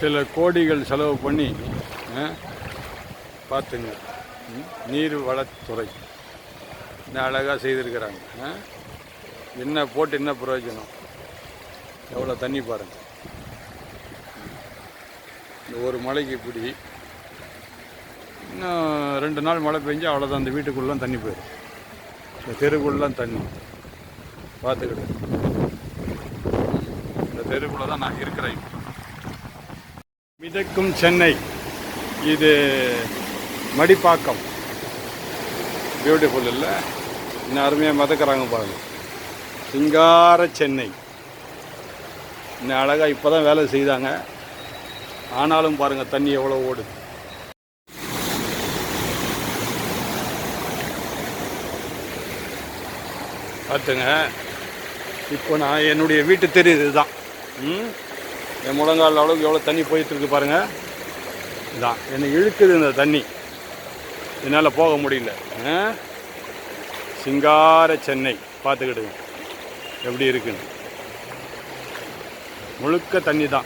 சில கோடிகள் செலவு பண்ணி பார்த்துங்க. நீர் வளத்துறை. என்ன அழகாக செய்திருக்கிறாங்க என்ன போட்டு என்ன பிரயோஜனம்? எவ்வளோ தண்ணி பாருங்கள் இந்த ஒரு மலைக்கு இப்படி இன்னும் ரெண்டு நாள் மழை பெஞ்சு அவ்வளோதான் அந்த வீட்டுக்குள்ளே தண்ணி போயிடும். இந்த தெருக்குள்ளே தண்ணி. பார்த்துக்கிட்டு இந்த தெருக்குள்ளே தான் நான் இருக்கிறேன். மிதக்கும் சென்னை. இது மடிப்பாக்கம். பியூட்டிஃபுல் இல்லை. இன்னும் அருமையாக மதக்கிறாங்க பாருங்க. சிங்கார சென்னை. இன்னும் அழகாக இப்போ தான் வேலை செய்தாங்க. ஆனாலும் பாருங்கள் தண்ணி எவ்வளோ ஓடுது. பார்த்துங்க. இப்போ நான் என்னுடைய வீட்டு தெரியுது இதுதான். ம்? என் முழங்கால் அளவுக்கு எவ்வளோ தண்ணி போயிட்டுருக்கு பாருங்கள் இதான் என்னை இழுக்குது இந்த தண்ணி. என்னால் போக முடியல. ஆ? சிங்கார சென்னை பார்த்துக்கிடுங்க. எப்படி இருக்குன்னு. முழுக்க தண்ணி தான்.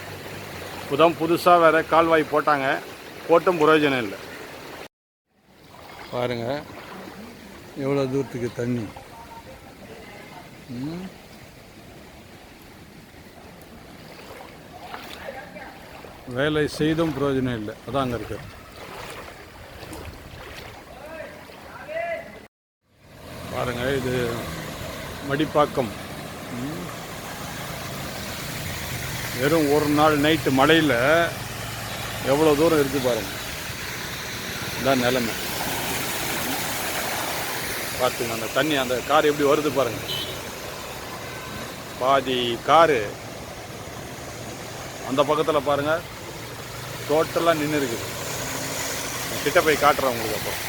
புதம் புதுசாக வேறு கால்வாய் போட்டாங்க. போட்டும் பிரயோஜனம் இல்லை. பாருங்கள் எவ்வளோ தூரத்துக்கு தண்ணி? வேலை செய்தும் பிரயோஜனம் இல்லை. அதான் அங்கே இருக்கு. பாருங்க இது மடிப்பாக்கம். வெறும் ஒரு நாள் நைட்டு மழையில் எவ்வளோ தூரம் இருக்கு பாருங்க. இதான் நிலைமை. பார்த்துங்க அந்த தண்ணி அந்த கார் எப்படி வருது பாருங்க. பாதி காரு. அந்த பக்கத்தில் பாருங்கள் டோட்டலாக நின்று இருக்குது கிட்ட போய் காட்டுறேன் உங்களுக்கு அப்புறம்